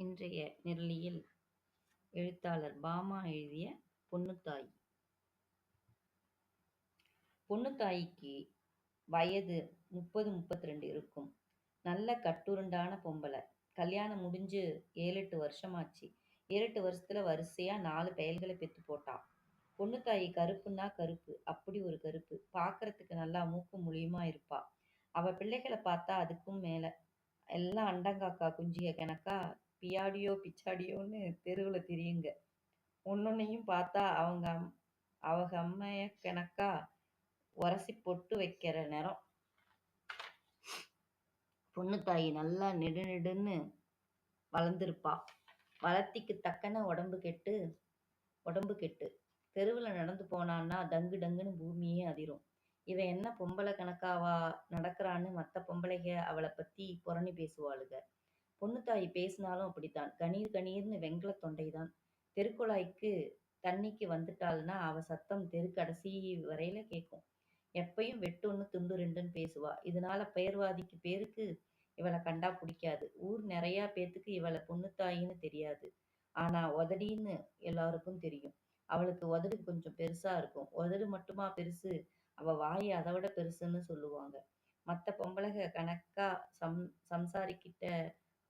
இன்றைய நிரலியில் எழுத்தாளர் பாமா எழுதிய பொன்னுத்தாய். பொன்னுத்தாய்க்கு வயது முப்பது முப்பத்தி ரெண்டு இருக்கும். நல்ல கட்டுருண்டான பொம்பளை. கல்யாணம் முடிஞ்சு ஏழெட்டு வருஷமாச்சு. ஏழெட்டு வருஷத்துல வரிசையா நாலு பயல்களை பெத்து போட்டா. பொண்ணுத்தாயி கருப்புன்னா கருப்பு அப்படி ஒரு கருப்பு. பார்க்கறதுக்கு நல்லா மூக்கு முழியுமா இருப்பா. அவ பிள்ளைகளை பார்த்தா அதுக்கும் மேல எல்லாம் அண்டங்காக்கா குஞ்சிக கணக்கா பியாடியோ பிச்சாடியோன்னு தெருவில் திரியுங்க. ஒன்னொன்னையும் பார்த்தா அவங்க அம்- அவங்க அம்மைய கணக்கா உரசி பொட்டு வைக்கிற நேரம் பொண்ணு தாய் நல்லா நெடு நெடுன்னு வளர்ந்துருப்பா. வளர்த்திக்கு தக்கன உடம்பு கெட்டு உடம்பு கெட்டு. தெருவில் நடந்து போனான்னா டங்கு டங்குன்னு பூமியே அதிரும். இவன் என்ன பொம்பளை கணக்காவா? நடக்கிறான்னு மற்ற பொம்பளைக அவளை பத்தி புரணி பேசுவாளுக. பொண்ணுத்தாயி பேசினாலும் அப்படித்தான். கணீர் கணீர்னு வெங்கல தொண்டைதான். தெருக்குழாய்க்கு தண்ணிக்கு வந்துட்டாள்னா அவ சத்தம் தெரு கடைசி வரையில கேட்கும் எப்பயும் வெட்டுன்னு துண்டு ரெண்டுன்னு பேசுவா. இதனால பெயர்வாதிக்கு பேருக்கு இவளை கண்டா பிடிக்காது. ஊர் நிறையா பேத்துக்கு இவளை பொண்ணுத்தாயின்னு தெரியாது. ஆனா உதடின்னு எல்லாருக்கும் தெரியும். அவளுக்கு உதடு கொஞ்சம் பெருசா இருக்கும். உதடு மட்டுமா பெருசு? அவ வாய் அதை விட பெருசுன்னு சொல்லுவாங்க. மற்ற பொம்பளைக கணக்கா சம் சம்சாரிக்கிட்ட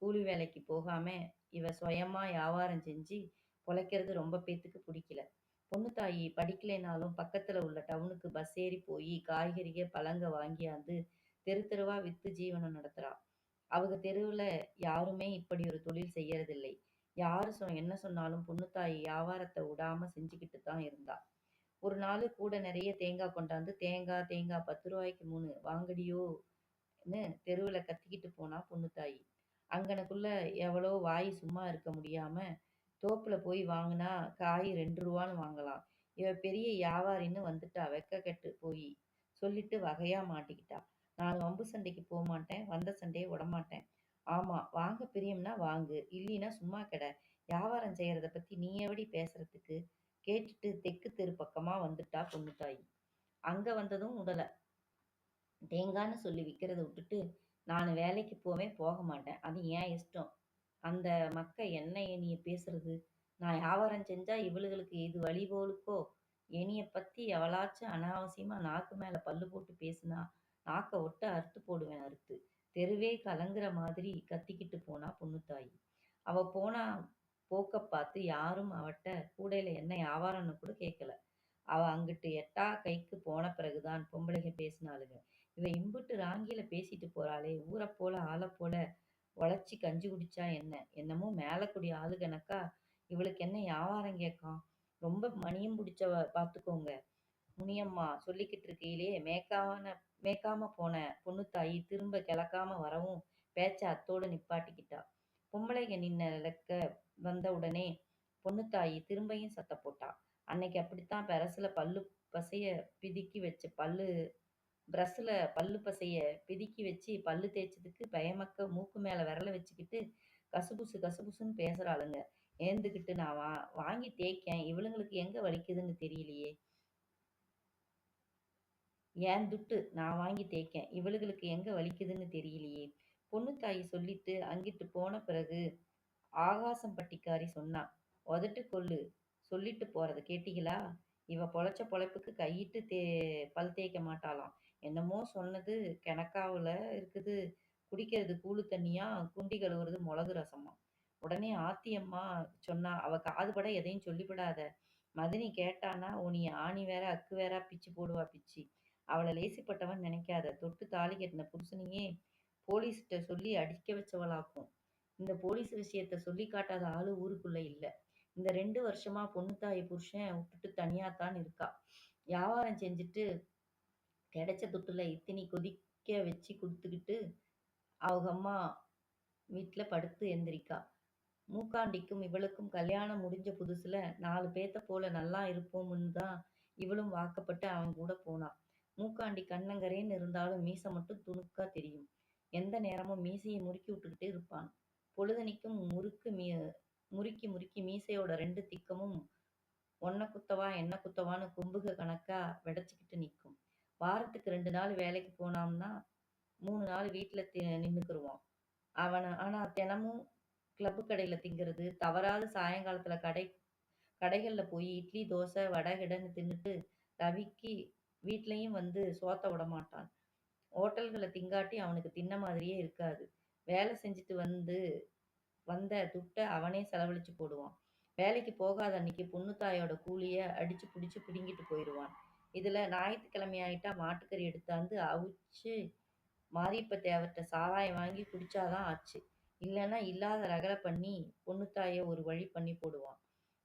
கூலி வேலைக்கு போகாம இவ சுயமா வியாபாரம் செஞ்சு பொழைக்கிறது ரொம்ப பேத்துக்கு பிடிக்கல. பொண்ணு தாயி படிக்கலைனாலும் பக்கத்துல உள்ள டவுனுக்கு பஸ் ஏறி போய் காய்கறிக பழங்க வாங்கியாந்து தெரு தெருவா வித்து ஜீவனம் நடத்துறா. அவங்க தெருவுல யாருமே இப்படி ஒரு தொழில் செய்யறதில்லை. யாரு சொ என்ன சொன்னாலும் பொண்ணு தாயி வியாபாரத்தை விடாம செஞ்சுக்கிட்டு தான் இருந்தா. ஒரு நாள் கூட நிறைய தேங்காய் கொண்டாந்து தேங்காய் தேங்காய் பத்து ரூபாய்க்கு மூணு வாங்கடியோன்னு தெருவில் கத்திக்கிட்டு போனா பொண்ணுத்தாயி அங்கனக்குள்ள எவ்வளோ வாய் சும்மா இருக்க முடியாம தோப்புல போய் வாங்கினா காய் ரெண்டு ரூபான்னு வாங்கலாம். இவ பெரிய வியாபாரின்னு வந்துட்டா வெக்க கெட்டு போய். சொல்லிட்டு வகையா மாட்டிக்கிட்டா. நான் வம்பு சண்டைக்கு போக மாட்டேன் வந்த சண்டையை விடமாட்டேன் ஆமா வாங்க பிரியம்னா வாங்கு இல்லைன்னா சும்மா கிட. வியாபாரம் செய்யறத பத்தி நீ எப்படி பேசுறதுக்கு? கேட்டுட்டு தெக்கு தெரு பக்கமா வந்துட்டா பொண்ணுத்தாயி. அங்க வந்ததும் உடல தேங்கான்னு சொல்லி விற்கிறத விட்டுட்டு நான் வேலைக்கு போவே போக மாட்டேன். அது ஏன் இஷ்டம்? அந்த மக்க என்ன என்னைய பேசுறது? நான் வியாபாரம் செஞ்சா இவளுகளுக்கு இது வழி போலுக்கோ? என்னைய பத்தி எவளாச்சும் அனாவசியமா நாக்கு மேல பல்லு போட்டு பேசுனா நாக்க ஒட்ட அறுத்து போடுவேன் அறுத்து. தெருவே கலங்குற மாதிரி கத்திக்கிட்டு போனா பொண்ணுத்தாயி. அவ போனா போக்க பார்த்து யாரும் அவட்ட கூடையில என்ன வியாபாரம்னு கூட கேட்கல அவ அங்கிட்டு எட்டா கைக்கு போன பிறகுதான் பொம்பளைங்க பேசினாளுங்க. இவ இம்புட்டு ராங்கியில பேசிட்டு போறாளே ஊரைப் போல ஆளை போல உழைச்சி கஞ்சி குடிச்சா என்ன? என்னமோ மேலக்குடி ஆளு கணக்கா இவளுக்கு என்ன வியாபாரம் கேட்கும்? ரொம்ப மணியும் பிடிச்ச பார்த்துக்கோங்க முனியம்மா சொல்லிக்கிட்டு இருக்கையிலே மேக்காவான மேக்காம போன பொண்ணுத்தாயி திரும்ப கிளக்காம வரவும் பேச்ச அத்தோடு நிப்பாட்டிக்கிட்டா. பொம்பளைங்க நின்ன இலக்க வந்த உடனே பொண்ணுத்தாயி திரும்பியும் சத்த போட்டா. அன்னைக்கு அப்படித்தான் பெரசுல பல்லு பசைய பிதுக்கி வச்சு பல்லு பிரஸ்ல பல்லு பசைய பிதுக்கி வச்சு பல்லு தேய்ச்சதுக்கு பயமக்க மூக்கு மேல விரல வச்சுக்கிட்டு கசுபுசு கசுபுசுன்னு பேசுறாளுங்க ஏந்துக்கிட்டு நான் வா வாங்கி தேய்க்கேன். இவளுங்களுக்கு எங்க வலிக்குதுன்னு தெரியலையே. ஏன் துட்டு நான் வாங்கி தேய்க்கேன். இவளுகளுக்கு எங்க வலிக்குதுன்னு தெரியலையே. பொண்ணுத்தாயி சொல்லிட்டு அங்கிட்டு போன பிறகு ஆகாசம் பட்டிக்காரி சொன்னா உதட்டு கொள்ளு சொல்லிட்டு போறத கேட்டீங்களா? இவ பொழைச்ச பொழைப்புக்கு கையிட்டு தே பல் தேய்க்க மாட்டாளாம். என்னமோ சொன்னது கிணக்காவில் இருக்குது. குடிக்கிறது கூழு தண்ணியா? குண்டி கழுவுறது மிளகு ரசமா? உடனே ஆத்தியம்மா சொன்னா அவ காதுபட எதையும் சொல்லிவிடாத. மதினி கேட்டானா உனிய ஆணி வேற அக்கு வேற பிச்சு போடுவா பிச்சு. அவளை லேசிப்பட்டவன் நினைக்காத. தொட்டு தாலி கட்டின புருஷனையே போலீஸ்கிட்ட சொல்லி அடிக்க வச்சவளாக்கும். இந்த போலீஸ் விஷயத்த சொல்லி காட்டாத ஆளு ஊருக்குள்ள இல்ல. இந்த ரெண்டு வருஷமா பொண்ணு தாய் புருஷன் விட்டுட்டு தனியாத்தான் இருக்கா. வியாபாரம் செஞ்சுட்டு கிடைச்ச துட்டுல இத்தினி கொதிக்க வச்சு கொடுத்துக்கிட்டு அவங்க அம்மா வீட்டுல படுத்து எந்திரிக்கா. மூக்காண்டிக்கும் இவளுக்கும் கல்யாணம் முடிஞ்ச புதுசுல நாலு பேத்த போல நல்லா இருப்போம்னு தான் இவளும் வாக்கப்பட்டு அவன் கூட போனான் மூக்காண்டி கண்ணங்கரேன்னு இருந்தாலும் மீசை மட்டும் துணுக்கா தெரியும். எந்த நேரமும் மீசையை முறுக்கி விட்டுக்கிட்டே இருப்பான். பொழுதனிக்கும் முறுக்கு மீ முறுக்கி முறுக்கி மீசையோட ரெண்டு திக்கமும் ஒன்ன குத்தவா என்ன குத்தவான்னு கும்புக கணக்கா வெடைச்சிக்கிட்டு நிற்கும். வாரத்துக்கு ரெண்டு நாள் வேலைக்கு போனோம்னா மூணு நாள் வீட்டில் நின்றுக்குருவான் அவனை ஆனால் தினமும் கிளப்பு கடையில் திங்கிறது, தவறாது சாயங்காலத்தில் கடை கடைகளில் போய் இட்லி, தோசை, வடை கிடன்னு தின்னுட்டு ரவிக்கு வீட்லேயும் வந்து சோத்த விட மாட்டான் ஹோட்டல்களை திங்காட்டி அவனுக்கு தின்ன மாதிரியே இருக்காது. வேலை செஞ்சுட்டு வந்து வந்த துட்டை அவனே செலவழிச்சு போடுவான். வேலைக்கு போகாத அன்னைக்கு பொண்ணுத்தாயோட கூலியை அடிச்சு புடிச்சு பிடுங்கிட்டு இதில் ஞாயிற்றுக்கிழமை ஆகிட்டா மாட்டுக்கறி எடுத்தாந்து அவிச்சு மாரியப்ப தேவர்கிட்ட சாராயம் வாங்கி குடிச்சாதான் ஆச்சு. இல்லைன்னா இல்லாத ரகளை பண்ணி பொண்ணுத்தாய ஒரு வழி பண்ணி போடுவான்.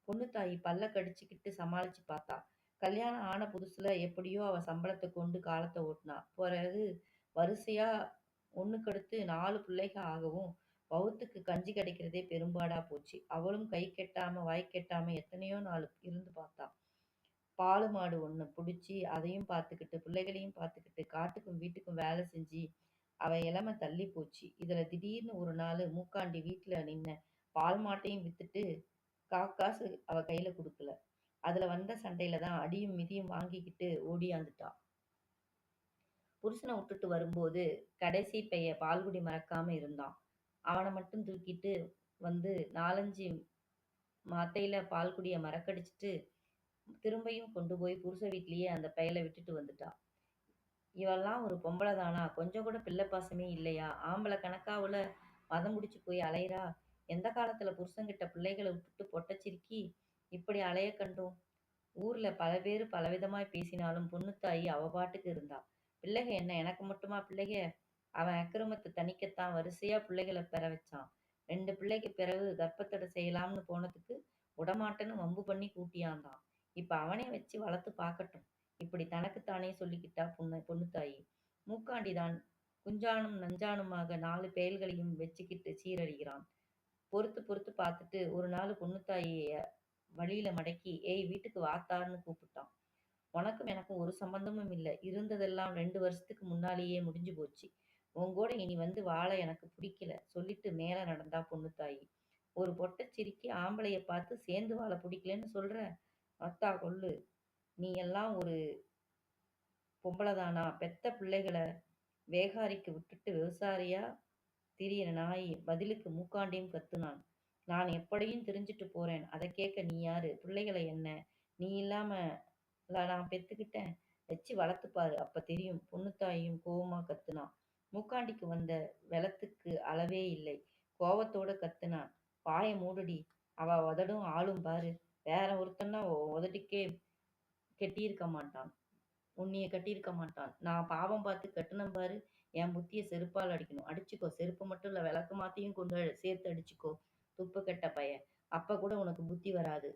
பொண்ணுத்தாயி பல்ல கடிச்சுக்கிட்டு சமாளிச்சு பார்த்தா. கல்யாணம் ஆன புதுசுல எப்படியோ அவ சம்பளத்தை கொண்டு காலத்தை ஓட்டினா பிறகு வரிசையா ஒண்ணுக்கடுத்து நாலு பிள்ளைக ஆகவும் வவுத்துக்கு கஞ்சி கிடைக்கிறதே பெரும்பாடா போச்சு. அவளும் கை கெட்டாம வாய் கெட்டாம எத்தனையோ நாள் இருந்து பார்த்தா. பாலு மாடு ஒன்று பிடிச்சி அதையும் பார்த்துக்கிட்டு பிள்ளைகளையும் பார்த்துக்கிட்டு காட்டுக்கும் வீட்டுக்கும் வேலை செஞ்சு அவ இளமை தள்ளி போச்சு. இதுல திடீர்னு ஒரு நாள் மூக்காண்டி வீட்டில் நின்ன பால் மாட்டையும் வித்துட்டு காக்காசு அவ கையில கொடுக்கல அதுல வந்த சண்டையில தான் அடியும் மிதியும் வாங்கிக்கிட்டு ஓடியாந்துட்டான் புருஷனை விட்டுட்டு வரும்போது கடைசி பைய பால்குடி மறக்காம இருந்தான். அவனை மட்டும் தூக்கிட்டு வந்து நாலஞ்சு மாத்தையில பால்குடிய மறக்கடிச்சிட்டு திரும்பியும் கொண்டு போய் புருஷ வீட்லயே அந்த பையலை விட்டுட்டு வந்துட்டா. இவெல்லாம் ஒரு பொம்பளை தானா? கொஞ்சம் கூட பிள்ளை பாசமே இல்லையா? ஆம்பளை கணக்காவுல மதம் முடிச்சு போய் அலையிறா எந்த காலத்துல புருஷங்கிட்ட பிள்ளைகளை விட்டுட்டு பொட்டச்சிருக்கி இப்படி அலைய கண்டோம்? ஊர்ல பல பேர் பலவிதமாய் பேசினாலும் பொண்ணுத்தாயி அவ பாட்டுக்கு இருந்தா. பிள்ளைக என்ன எனக்கு மட்டுமா பிள்ளைக? அவன் அக்கிரமத்தை தணிக்கத்தான் வரிசையா பிள்ளைகளை பெற வச்சான். ரெண்டு பிள்ளைக்கு பிறகு கர்ப்பத்தடை செய்யலாம்னு போனதுக்கு விடமாட்டேன்னு வம்பு பண்ணி கூட்டியாந்தான். இப்ப அவனே வச்சு வளர்த்து பார்க்கட்டும். இப்படி தனக்குத்தானே சொல்லிக்கிட்டா பொண்ணு பொண்ணுத்தாயி. மூக்காண்டிதான் குஞ்சானும் நஞ்சானுமாக நாலு பெயல்களையும் வச்சுக்கிட்டு சீரழிகிறான். பொறுத்து பொறுத்து பார்த்துட்டு ஒரு நாள் பொண்ணுத்தாயிய வழியில மடக்கி ஏய் வீட்டுக்கு வாத்தான்னு கூப்பிட்டான். உனக்கும் எனக்கும் ஒரு சம்பந்தமும் இல்லை இருந்ததெல்லாம் ரெண்டு வருஷத்துக்கு முன்னாலேயே முடிஞ்சு போச்சு. உங்கூட இனி வந்து வாழ எனக்கு பிடிக்கல சொல்லிட்டு மேல நடந்தா பொண்ணு தாயி ஒரு பொட்டச்சிரிக்கி ஆம்பளைய பார்த்து சேர்ந்து வாழ பிடிக்கலன்னு சொல்ற? அத்தா கொல்லு. நீ எல்லாம் ஒரு பொம்பளைதானா? பெத்த பிள்ளைகளை வேகாரிக்கு விட்டுட்டு விவசாரியா திரியிற நாய் பதிலுக்கு மூக்காண்டியும் கத்துனான். நான் எப்படியும் திரிஞ்சுட்டு போறேன். அதை கேட்க நீ யாரு? பிள்ளைகளை என்ன நீ இல்லாம நான் பெத்துக்கிட்டேன்? வச்சு வளர்த்துப்பாரு அப்ப தெரியும். பொண்ணுத்தாயும் கோவமா கத்துனான் மூக்காண்டிக்கு வந்த வெலத்துக்கு அளவே இல்லை. கோவத்தோட கத்துனான். வாய மூடுடி. அவ உதடும் ஆளும் பாரு. வேற ஒருத்தன்னா உதட்டுக்கே கெட்டியிருக்க மாட்டான். உன்னைய கட்டியிருக்க மாட்டான். நான் பாவம் பார்த்து கட்டினம் பாரு. என் புத்திய செருப்பால் அடிக்கணும். அடிச்சுக்கோ. செருப்பு மட்டும் இல்லை விளக்கு மாத்தையும் கொண்டு சேர்த்து அடிச்சுக்கோ. துப்பு கெட்ட பைய அப்ப கூட உனக்கு புத்தி வராது.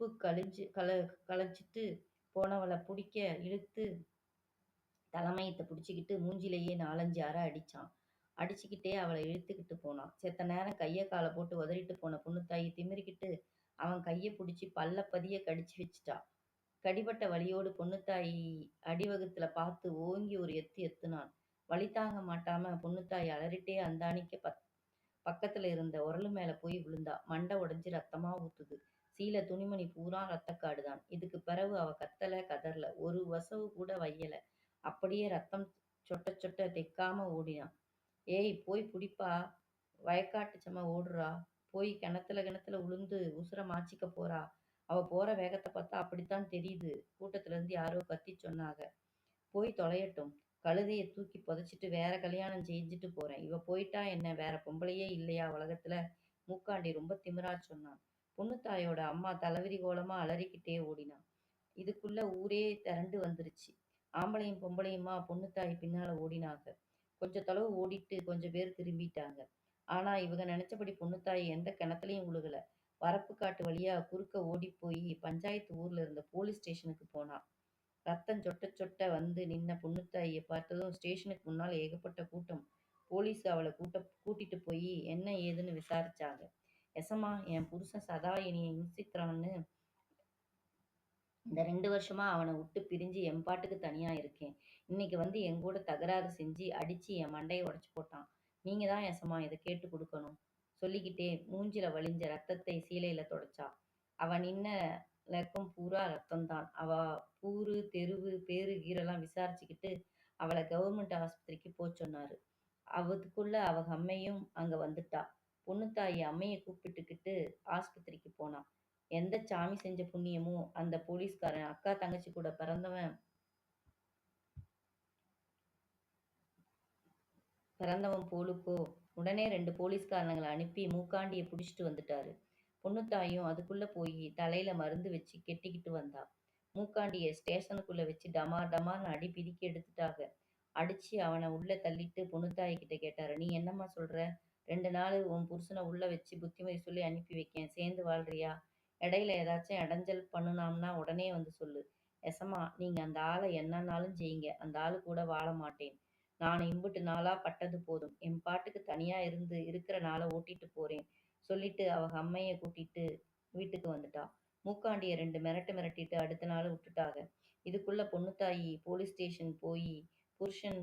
உப்பு கழிஞ்சு கல களைச்சிட்டு போனவளை பிடிக்க இழுத்து தலைமையத்தை பிடிச்சிக்கிட்டு மூஞ்சிலேயே நாலஞ்சு அறை அடிச்சான். அடிச்சுக்கிட்டே அவளை இழுத்துக்கிட்டு போனான். செத்த நேரம் கையை காலை போட்டு உதறிட்டு போன பொண்ணுத்தாயி திமிரிக்கிட்டு அவன் கையை பிடிச்சி பல்ல பதிய கடிச்சு வச்சுட்டா. கடிபட்ட வழியோடு பொண்ணுத்தாயி அடிவகத்துல பார்த்து ஓங்கி ஒரு எத்து எத்துனான். வழி தாங்க மாட்டாம பொண்ணுத்தாய் அலறிட்டே அந்தாணிக்க பக் பக்கத்துல இருந்த உரலு மேல போய் விழுந்தா. மண்டை உடைஞ்சு ரத்தமா ஊத்துது. சீல துணிமணி பூரா ரத்தக்காடுதான். இதுக்கு பிறகு அவ கத்தல கதறல. ஒரு வசவு கூட வையல. அப்படியே ரத்தம் சொட்ட சொட்ட தைக்காம ஓடினான். ஏய் போய் புடிப்பா. வயக்காட்டு செம்ம ஓடுறா. போய் கிணத்துல கிணத்துல உளுந்து உசுர மாச்சிக்க போறா. அவ போற வேகத்தை பார்த்தா அப்படித்தான் தெரியுது. கூட்டத்துல இருந்து யாரோ கத்திச் சொன்னாக. போய் தொலையட்டும். கழுதைய தூக்கி புதைச்சிட்டு வேற கல்யாணம் செஞ்சுட்டு போறேன். இவ போயிட்டா என்ன வேற பொம்பளையே இல்லையா உலகத்துல? மூக்காண்டி ரொம்ப திமிரா சொன்னான். பொண்ணுத்தாயோட அம்மா தலைவிரி கோலமா அலறிக்கிட்டே ஓடினா. இதுக்குள்ள ஊரே திரண்டு வந்துருச்சு. ஆம்பளையும் பொம்பளையுமா பொண்ணுத்தாய் பின்னால ஓடினாங்க. கொஞ்ச தொலைவு ஓடிட்டு கொஞ்ச பேர் திரும்பிட்டாங்க. ஆனா இவங்க நினைச்சபடி பொண்ணுத்தாய் எந்த கிணத்துலயும் விழுகல. வரப்பு காட்டு வழியா குறுக்க ஓடி போய் பஞ்சாயத்து ஊர்ல இருந்த போலீஸ் ஸ்டேஷனுக்கு போனான் ரத்தம் சொட்ட சொட்ட வந்து நின்ன பொண்ணுத்தாயை பார்த்ததும் ஸ்டேஷனுக்கு முன்னால ஏகப்பட்ட கூட்டம். போலீஸ் அவளை கூட்ட கூட்டிட்டு போய் என்ன ஏதுன்னு விசாரிச்சாங்க. எசமா என் புருஷன் சதா என்னைய இம்சிக்கிறான்னு இந்த ரெண்டு வருஷமா அவனை விட்டு பிரிஞ்சு என் பாட்டுக்கு தனியா இருக்கேன். இன்னைக்கு வந்து என்கூட தகராறு செஞ்சு அடிச்சு என் மண்டைய உடச்சு போட்டான். நீங்க தான் எசமா இதை கேட்டு கொடுக்கணும். சொல்லிக்கிட்டே மூஞ்சில வழிஞ்ச ரத்தத்தை சீலையில தொடச்சா. அவ நின்ன லெக்கம் பூரா ரத்தம்தான். அவ பூரு தெருவு பேரு கீரெல்லாம் விசாரிச்சுக்கிட்டு அவளை கவர்மெண்ட் ஆஸ்பத்திரிக்கு போச் சொன்னாரு. அவ அம்மையும் அங்க வந்துட்டா. பொண்ணுத்தாயி அம்மையை கூப்பிட்டுக்கிட்டு ஆஸ்பத்திரிக்கு போனான். எந்த சாமி செஞ்ச புண்ணியமோ அந்த போலீஸ்காரன் அக்கா தங்கச்சி கூட பிறந்தவன் பிறந்தவன் போலுக்கோ உடனே ரெண்டு போலீஸ்காரனங்களை அனுப்பி மூக்காண்டிய புடிச்சிட்டு வந்துட்டாரு. பொண்ணுத்தாயும் அதுக்குள்ள போயி தலையில மருந்து வச்சு கெட்டிக்கிட்டு வந்தா. மூக்காண்டிய ஸ்டேஷனுக்குள்ள வச்சு டமா டமான்னு அடி பிதுக்கி எடுத்துட்டாக. அடிச்சு அவன உள்ள தள்ளிட்டு பொண்ணுத்தாயிகிட்ட கேட்டாரு. நீ என்னம்மா சொல்ற? ரெண்டு நாள் உன் புருஷனை உள்ள வச்சு புத்திமதி சொல்லி அனுப்பி வைக்கேன். சேர்ந்து வாழ்றியா? இடையில ஏதாச்சும் இடைஞ்சல் பண்ணுனாம்னா உடனே வந்து சொல்லு. எசமா நீங்க அந்த ஆளை என்னன்னாலும் செய்யுங்க. அந்த ஆளு கூட வாழ மாட்டேன். நான் இம்புட்டு நாளா பட்டது போதும். என் பாட்டுக்கு தனியா இருந்து இருக்கிற நாளை ஓட்டிட்டு போறேன் சொல்லிட்டு அவ அம்மைய கூட்டிட்டு வீட்டுக்கு வந்துட்டா. மூக்காண்டிய ரெண்டு மிரட்டு மிரட்டிட்டு அடுத்த நாள் விட்டுட்டாக. இதுக்குள்ள பொண்ணுத்தாயி போலீஸ் ஸ்டேஷன் போய் புருஷன்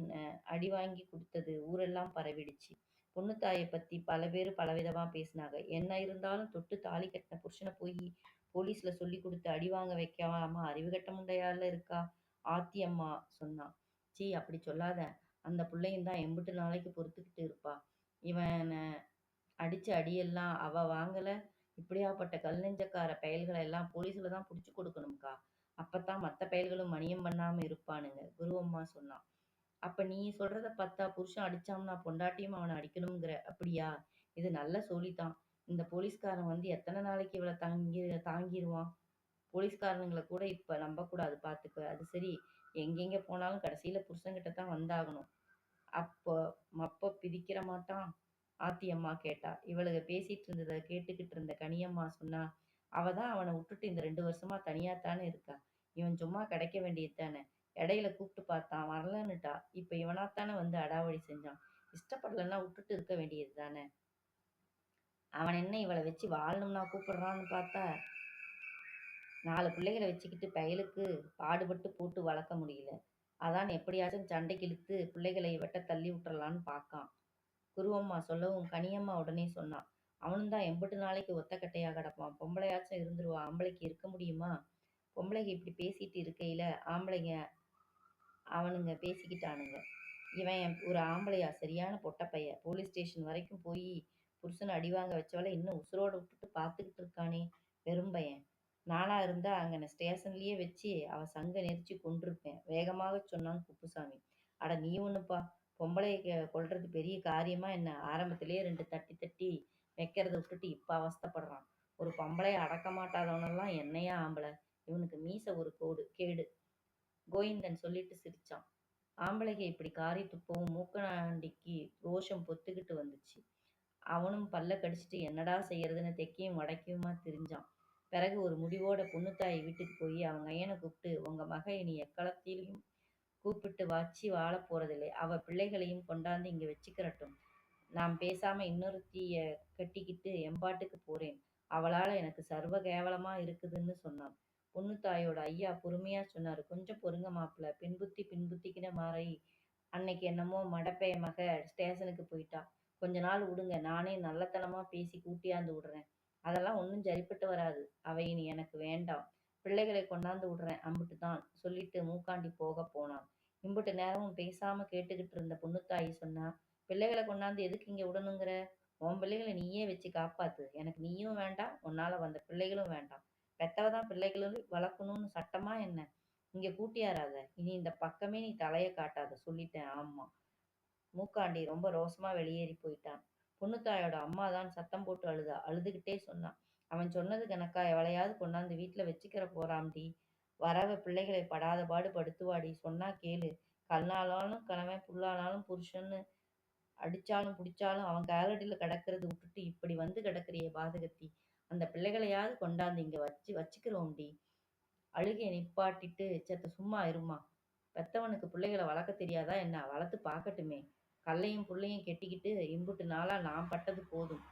அடி வாங்கி கொடுத்தது ஊரெல்லாம் பரவிடுச்சு. பொண்ணு தாயை பத்தி பல பேரு பலவிதமா பேசினாங்க. என்ன இருந்தாலும் தொட்டு தாலி கட்டின புருஷனை போயி போலீஸ்ல சொல்லிக் கொடுத்து அடி வாங்க வைக்காம அறிவுகெட்ட முண்டையால இருக்கா? ஆத்தி அம்மா சொன்னான் சீ அப்படி சொல்லாத. அந்த பிள்ளையும் தான் எம்புட்டு நாளைக்கு பொறுத்துக்கிட்டு இருப்பா. இவனை அடிச்ச அடியெல்லாம் அவ வாங்கல. இப்படியாப்பட்ட கல் நெஞ்சக்கார பயல்களை எல்லாம் போலீஸ்ல தான் புடிச்சு கொடுக்கணும்க்கா. அப்பத்தான் மத்த பயல்களும் மணியம் பண்ணாம இருப்பானுங்க. குருவம்மா சொன்னான் அப்ப நீ சொல்றத பார்த்தா புருஷன் அடிச்சான்னா பொண்டாட்டியும் அவனை அடிக்கணுங்கிற அப்படியா? இது நல்ல சோழிதான். இந்த போலீஸ்காரன் வந்து எத்தனை நாளைக்கு இவளை தாங்கி தாங்கிருவான்? போலீஸ்காரனுங்களை கூட இப்ப நம்பக்கூடாது பாத்துக்க. அது சரி எங்கெங்க போனாலும் கடைசியில புருஷன்கிட்ட தான் வந்தாகணும். அப்போ மப்ப பிதிக்கிற மாட்டான்? ஆத்தி அம்மா கேட்டா. இவளுக பேசிட்டு இருந்ததை கேட்டுக்கிட்டு இருந்த கனியம்மா சொன்னா. அவ தான் அவனை விட்டுட்டு இந்த ரெண்டு வருஷமா தனியாத்தானே இருக்கா. இவன் சும்மா கிடைக்க வேண்டியது தானே இடையில கூப்பிட்டு பார்த்தான் வரலன்னுட்டா. இப்ப இவனாத்தானே வந்து அடாவடி செஞ்சான். இஷ்டப்படலைன்னா விட்டுட்டு இருக்க வேண்டியது தானே. அவன் என்ன இவளை வச்சு வாழணும்னா கூப்பிடுறான்னு பார்த்தா நாலு பிள்ளைகளை வச்சுக்கிட்டு பயலுக்கு பாடுபட்டு போட்டு வளர்க்க முடியல. அதான் எப்படியாச்சும் சண்டைக்கு இழுத்து பிள்ளைகளை வெட்ட தள்ளி விட்டுறலான்னு பார்க்கான். குருவம்மா சொல்லவும் கனியம்மா உடனே சொன்னான் அவனும் தான் எம்பட்டு நாளைக்கு ஒத்த கிடப்பான். பொம்பளையாச்சும் இருந்துருவா. ஆம்பளைக்கு இருக்க முடியுமா? பொம்பளைங்க இப்படி பேசிட்டு இருக்கையில ஆம்பளைங்க அவனுங்க பேசிக்கிட்டானுங்க. இவன் ஒரு ஆம்பளையா சரியான பொட்டப்பைய. போலீஸ் ஸ்டேஷன் வரைக்கும் போய் புருஷனை அடிவாங்க வச்சவளை இன்னும் உசுரோட விட்டுட்டு பார்த்துக்கிட்டு இருக்கானே. வெறும்பையன். நானா இருந்தா அங்கன ஸ்டேஷன்லயே வச்சு அவ சங்க நெரிச்சு கொண்டிருப்பேன் வேகமாக சொன்னான் குப்புசாமி. அட நீ ஒண்ணுப்பா. பொம்பளைய கொள்றது பெரிய காரியமா என்ன? ஆரம்பத்திலேயே ரெண்டு தட்டி தட்டி வைக்கிறத விட்டுட்டு இப்ப அவஸ்தைப்படுறான். ஒரு பொம்பளைய அடக்க மாட்டாதவனெல்லாம் என்னையா ஆம்பளை? இவனுக்கு மீசை ஒரு கோடு கேடு. கோவிந்தன் சொல்லிட்டு சிரிச்சான். ஆம்பளைக இப்படி காரி துப்பவும் மூக்கனாண்டிக்கு ரோஷம் பொத்துக்கிட்டு வந்துச்சு. அவனும் பல்ல கடிச்சிட்டு என்னடா செய்யறதுன்னு தெக்கையும் வடக்கையுமா திரிஞ்சான். பிறகு ஒரு முடிவோட பொண்ணுத்தாயி வீட்டுக்கு போய் அவங்க ஐயனை கூப்பிட்டு உங்க மக இனி எக்களத்திலையும் கூப்பிட்டு வச்சு வாழப் போறதில்லை. அவ பிள்ளைகளையும் கொண்டாந்து இங்க வச்சுக்கிறட்டும். நான் பேசாம இன்னொருத்திய கட்டிக்கிட்டு எம்பாட்டுக்கு போறேன். அவளால எனக்கு சர்வ கேவலமா இருக்குதுன்னு சொன்னான். பொண்ணுத்தாயோட ஐயா பொறுமையா சொன்னாரு. கொஞ்சம் பொறுங்க மாப்பிள. பின்புத்தி பின்புத்திக்கின மாறி அன்னைக்கு என்னமோ மடப்பைய மக ஸ்டேஷனுக்கு போயிட்டா. கொஞ்ச நாள் விடுங்க. நானே நல்லத்தனமா பேசி கூட்டியாந்து விடுறேன். அதெல்லாம் ஒன்றும் சரிப்பட்டு வராது. அவை இனி எனக்கு வேண்டாம். பிள்ளைகளை கொண்டாந்து விடுறேன் அம்புட்டுதான் சொல்லிட்டு மூக்காண்டி போக போனான். இம்புட்டு நேரமும் பேசாம கேட்டுக்கிட்டு இருந்த பொண்ணுத்தாயி சொன்னா. பிள்ளைகளை கொண்டாந்து எதுக்கு இங்க விடணுங்கிற? உன் பிள்ளைகளை நீயே வச்சு காப்பாத்து. எனக்கு நீயும் வேண்டாம். உன்னால வந்த பிள்ளைகளும் வேண்டாம். பெத்தவதான் பிள்ளைகளும் வளர்க்கணும்னு சட்டமா என்ன? இங்க கூட்டியாராத. இனி இந்த பக்கமே நீ தலைய காட்டாத. சொல்லிட்டேன் ஆமா மூக்காண்டி ரொம்ப ரோசமா வெளியேறி போயிட்டான். பொண்ணுத்தாயோட அம்மாதான் சத்தம் போட்டு அழுதா. அழுதுகிட்டே சொன்னான் அவன் சொன்னது கணக்கா எவளையாவது கொண்டாந்து வீட்டுல வச்சுக்கிற போறாம்டி. வரவ பிள்ளைகளை படாத பாடு படுத்துவாடி. சொன்னா கேளு. கல்லானாலும் கணவன் புல்லானாலும் புருஷன்னு அடிச்சாலும் புடிச்சாலும் அவன் காலடியில கிடக்கிறது விட்டுட்டு இப்படி வந்து கிடக்குறியே பாதகத்தி. அந்த பிள்ளைகளையாவது கொண்டாந்து இங்க வச்சு வச்சுக்கிறோம்டி. அழுகிய நிப்பாட்டிட்டு செத்த சும்மா இருமா பெத்தவனுக்கு பிள்ளைகளை வளர்க்க தெரியாதா என்ன? வளர்த்து பார்க்கட்டுமே. கல்லையும் புள்ளையும் கெட்டிக்கிட்டு இம்புட்டு நாளா நான் பட்டது போதும்.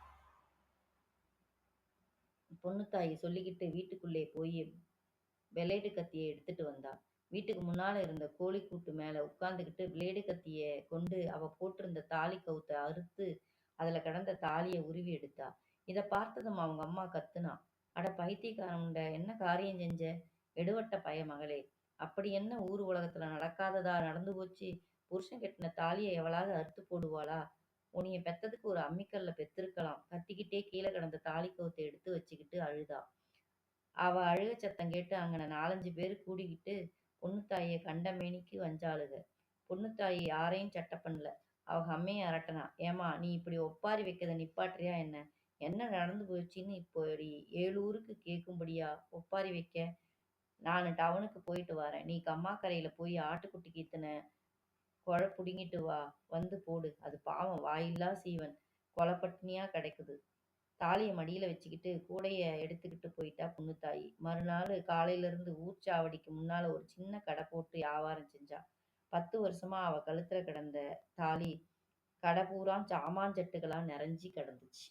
பொண்ணுத்தாயி சொல்லிக்கிட்டு வீட்டுக்குள்ளே போய் பிளேடு கத்திய எடுத்துட்டு வந்தா. வீட்டுக்கு முன்னால இருந்த கோழி கூட்டு மேல உட்கார்ந்துகிட்டு பிளேடு கத்திய கொண்டு அவ போட்டிருந்த தாலி கவுத்த அறுத்து அதுல கிடந்த தாலியை உருவி எடுத்தா. இதை பார்த்ததும் அவங்க அம்மா கத்துனா. அட பைத்தியக்காரன்ட என்ன காரியம் செஞ்ச? எடுவட்ட பய மகளே. அப்படி என்ன ஊர் உலகத்துல நடக்காததா நடந்து போச்சு? புருஷன் கட்டின தாலிய எவளாவது அறுத்து போடுவாளா? உனிய பெத்ததுக்கு ஒரு அம்மிக்கல்ல பெத்திருக்கலாம். கத்திக்கிட்டே கீழே கிடந்த தாலி கவுத்தை எடுத்து வச்சுக்கிட்டு அழுதா அவ அழுக சத்தம் கேட்டு அங்கன நாலஞ்சு பேர் கூடிக்கிட்டு பொண்ணுத்தாயை கண்டமேனிக்கு வஞ்சாளுக பொண்ணுத்தாயி யாரையும் சட்டை பண்ணல அவங்க அம்மையை அரட்டனா ஏமா நீ இப்படி ஒப்பாரி வைக்கிறத நிப்பாட்டுறியா என்ன என்ன நடந்து போயிடுச்சின்னு இப்போ ஏழு ஊருக்கு கேட்கும்படியா ஒப்பாரி வைக்க? நான் டவுனுக்கு போயிட்டு வரேன். நீ கம்மாக்கரையில் போய் ஆட்டுக்குட்டிக்கு இத்தனை கொலை பிடுங்கிட்டு வா. வந்து போடு. அது பாவம். வாயில்லா சீவன். கொலப்பட்டினியா கிடைக்குது. தாலியை மடியில் வச்சுக்கிட்டு கூடையை எடுத்துக்கிட்டு போயிட்டா புண்ணுத்தாயி மறுநாள் காலையில இருந்து ஊர்ச்சாவடிக்கு முன்னால் ஒரு சின்ன கடை போட்டு வியாபாரம் செஞ்சா. பத்து வருஷமாக அவள் கழுத்தில் கிடந்த தாலி கடை பூரா சாமான் சட்டுகளாக நிறைஞ்சி கிடந்துச்சு.